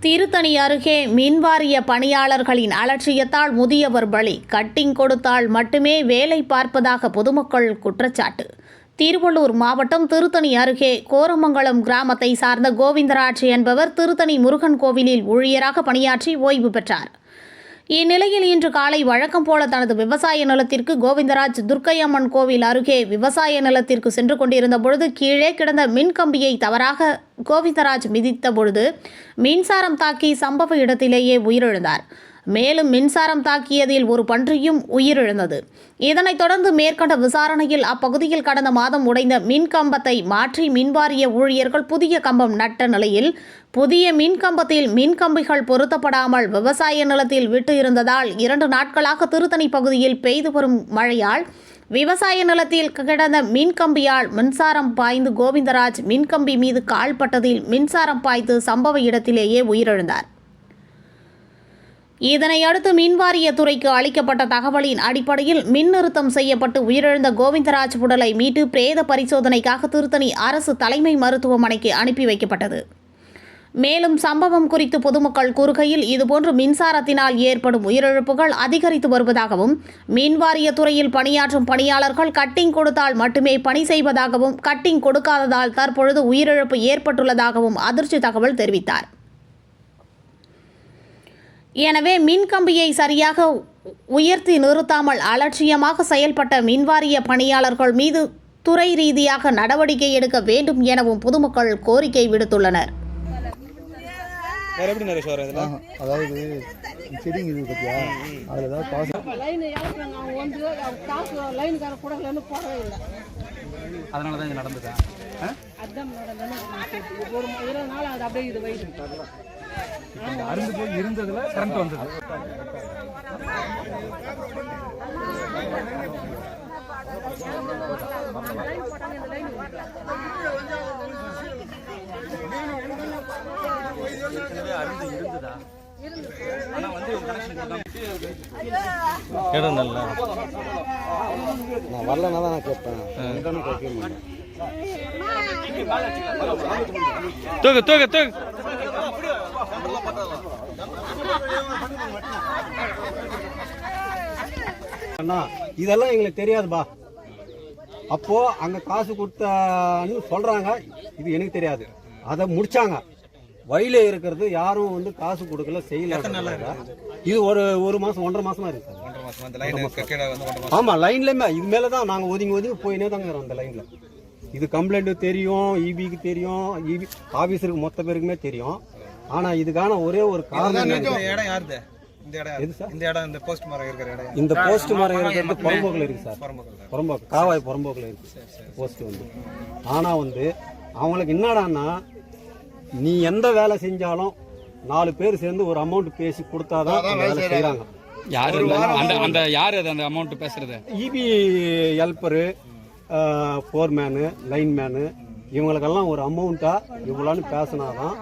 திருத்தணி அருகே மின்வாரிய பணியாளர்களின் அலட்சியத்தால் முதியவர் பலி. கட்டிங் கொடுத்தால் மட்டுமே வேலை பார்ப்பதாக பொதுமக்கள் குற்றச்சாட்டு. திருவள்ளூர் மாவட்டம் திருத்தணி அருகே கோரமங்கலம் கிராமத்தை சார்ந்த கோவிந்தராஜ் என்பவர் திருத்தணி முருகன் கோவிலில் ஊழியராக பணியாற்றி ஓய்வு பெற்றார். இந்நிலையில் இன்று காலை வழக்கம் போல தனது விவசாய நிலத்திற்கு கோவிந்தராஜ் துர்க்கையம்மன் கோவில் அருகே விவசாய நிலத்திற்கு சென்று கொண்டிருந்த பொழுது கீழே கிடந்த மின் கம்பியை தவறாக கோவிந்தராஜ் மிதித்த பொழுது மின்சாரம் தாக்கி சம்பவ இடத்திலேயே உயிரிழந்தார். மேலும் மின்சாரம் தாக்கியதில் ஒரு பன்றியும் உயிரிழந்தது. இதனைத் தொடர்ந்து மேற்கண்ட விசாரணையில் அப்பகுதியில் கடந்த மாதம் உடைந்த மின் கம்பத்தை மாற்றி மின்வாரிய ஊழியர்கள் புதிய கம்பம் நட்ட நிலையில் புதிய மின் கம்பத்தில் மின் கம்பிகள் பொருத்தப்படாமல் விவசாய நிலத்தில் விட்டு இருந்ததால் இரண்டு நாட்களாக திருத்தணி பகுதியில் பெய்து வரும் மழையால் விவசாய நிலத்தில் கிடந்த மின்கம்பியால் மின்சாரம் பாய்ந்து கோவிந்தராஜ் மின்கம்பி மீது கால்பட்டதில் மின்சாரம் பாய்ந்து சம்பவ இடத்திலேயே உயிரிழந்தார். இதனையடுத்து மின்வாரிய துறைக்கு அளிக்கப்பட்ட தகவலின் அடிப்படையில் மின் நிறுத்தம் செய்யப்பட்டு உயிரிழந்த கோவிந்தராஜ் உடலை மீட்டு பிரேத பரிசோதனைக்காக திருத்தணி அரசு தலைமை மருத்துவமனைக்கு அனுப்பி வைக்கப்பட்டது. மேலும் சம்பவம் குறித்து பொதுமக்கள் கூறுகையில் இதுபோன்று மின்சாரத்தினால் ஏற்படும் உயிரிழப்புகள் அதிகரித்து வருவதாகவும் மின்வாரிய துறையில் பணியாற்றும் பணியாளர்கள் கட்டிங் கொடுத்தால் மட்டுமே பணி செய்வதாகவும் கட்டிங் கொடுக்காததால் தற்பொழுது உயிரிழப்பு ஏற்பட்டுள்ளதாகவும் அதிர்ச்சி தகவல் தெரிவித்தார். எனவே மின்கம்பியை சரியாக உயர்த்தி நிறுத்தாமல் அலட்சியமாக செயல்பட்ட மின்வாரிய பணியாளர்கள் மீது துறை ரீதியாக நடவடிக்கை எடுக்க வேண்டும் எனவும் பொதுமக்கள் கோரிக்கை விடுத்துள்ளனர். வேற எப்படி நரேஷ் வரும் இதுல? ஆஹா, அதாவது செடிங்க இது பத்தியா? அதில் ஏதாவது பாசம் லைன் இறக்குறாங்க அவங்க வந்து அவங்க காசு லைனுக்கார கொடுக்கலன்னு போடவே இல்லை. அதனால தான் இது நடந்ததா? அதான் ஒரு இருபது நாள் அது அப்படியே இது வயிறு. அருந்து போய் இருந்ததுல கரண்ட் வந்தது. இடம் நல்லா. நான் வரலன்னா தான் நான் கேட்பேன். கேட்க தூக்கு தூக்கு. அண்ணா இதெல்லாம் எங்களுக்கு தெரியாதுப்பா. அப்போ அங்க காசு கொடுத்தான்னு சொல்றாங்க. இது எனக்கு தெரியாது. அதை முடிச்சாங்க. வழியில இருக்கிறது யாரும் வந்து காசு கொடுக்கல செய்யல இது ஒரு ஒரு மாசம் ஒன்றரை மாசமா இருக்கு. சார் ஒன்றரை மாசம்? அந்த லைன் கீழே வந்து ஒன்றரை மாசம். ஆமா லைன்லயுமே இது மேல தான் நாங்க ஒதுங்கி ஒதுங்கி போயினே தாங்க அந்த லைன்ல இது கம்ப்ளைண்ட் தெரியும் இபிக்கு தெரியும் இபி ஆபீஸருக்கு மொத்த பேருக்குமே தெரியும். ஆனா இதுக்கான ஒரே ஒரு காரணம் இடம் யாருது? இந்த இடம்? இந்த இடம் இந்த போஸ்ட் மரம் இருக்கிற இடம் இந்த போஸ்ட் மரம் இருக்கிறது புறம்போக்கில் இருக்கு சார். புறம்போக்கு காவாய் புறம்போக்கில் இருக்கு. போஸ்ட் வந்து. ஆனா வந்து அவங்களுக்கு என்னடான்னா நீ எந்த வேலை செஞ்சாலும் நாலு பேர் சேர்ந்து ஒரு அமௌண்ட் பேசி கொடுத்தாதான் அந்த வேலை செய்யறாங்க யாரு அந்த அந்த யாரு அது அந்த அமௌண்ட் பேசுறது? இபி ஹெல்ப்பரு ஃபோர்மேனு லைன்மேனு இவங்களுக்கெல்லாம் ஒரு அமௌண்ட்டா இவ்வளோன்னு பேசினாதான்